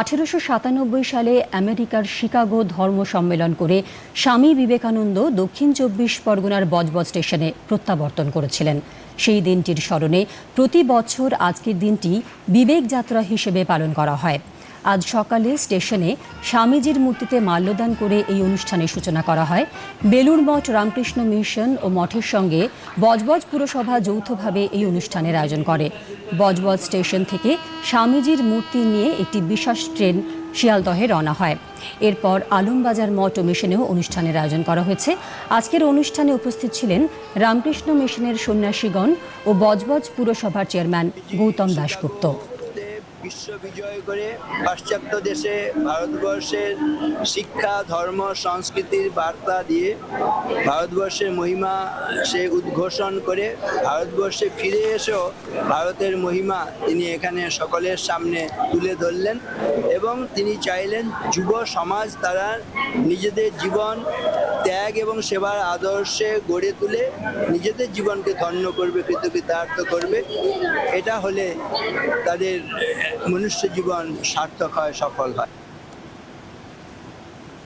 আঠেরোশো সাতানব্বই সালে আমেরিকার শিকাগো ধর্ম সম্মেলন করে স্বামী বিবেকানন্দ দক্ষিণ চব্বিশ পরগনার বজবজ স্টেশনে প্রত্যাবর্তন করেছিলেন। সেই দিনটির স্মরণে প্রতি বছর আজকের দিনটি বিবেক যাত্রা হিসেবে পালন করা হয়। আজ সকালে স্টেশনে স্বামীজির মূর্তিতে মাল্যদান করে এই অনুষ্ঠানের সূচনা করা হয়। বেলুর মঠ রামকৃষ্ণ মিশন ও মঠের সঙ্গে বজবজ পুরসভা যৌথভাবে এই অনুষ্ঠানের আয়োজন করে। বজবজ স্টেশন থেকে স্বামীজির মূর্তি নিয়ে একটি বিশেষ ট্রেন শিয়ালদহে রওনা হয়। এরপর আলমবাজার মঠ ও মিশনেও অনুষ্ঠানের আয়োজন করা হয়েছে। আজকের অনুষ্ঠানে উপস্থিত ছিলেন রামকৃষ্ণ মিশনের সন্ন্যাসীগণ ও বজবজ পুরসভার চেয়ারম্যান গৌতম দাশগুপ্ত। বিশ্ব বিজয় করে পাশ্চাত্য দেশে ভারতবর্ষের শিক্ষা, ধর্ম, সংস্কৃতির বার্তা দিয়ে ভারতবর্ষের মহিমা সে উদ্ঘোষণ করে ভারতবর্ষে ফিরে এসেও ভারতের মহিমা তিনি এখানে সকলের সামনে তুলে ধরলেন এবং তিনি চাইলেন যুব সমাজ তারা নিজেদের জীবন ত্যাগ এবং সেবার আদর্শে গড়ে তুলে নিজেদের জীবনকে ধন্য করবে, কৃতকৃতার্থ করবে। এটা হলে তাদের মনুষ্য জীবন সার্থক হয়, সফল হয়।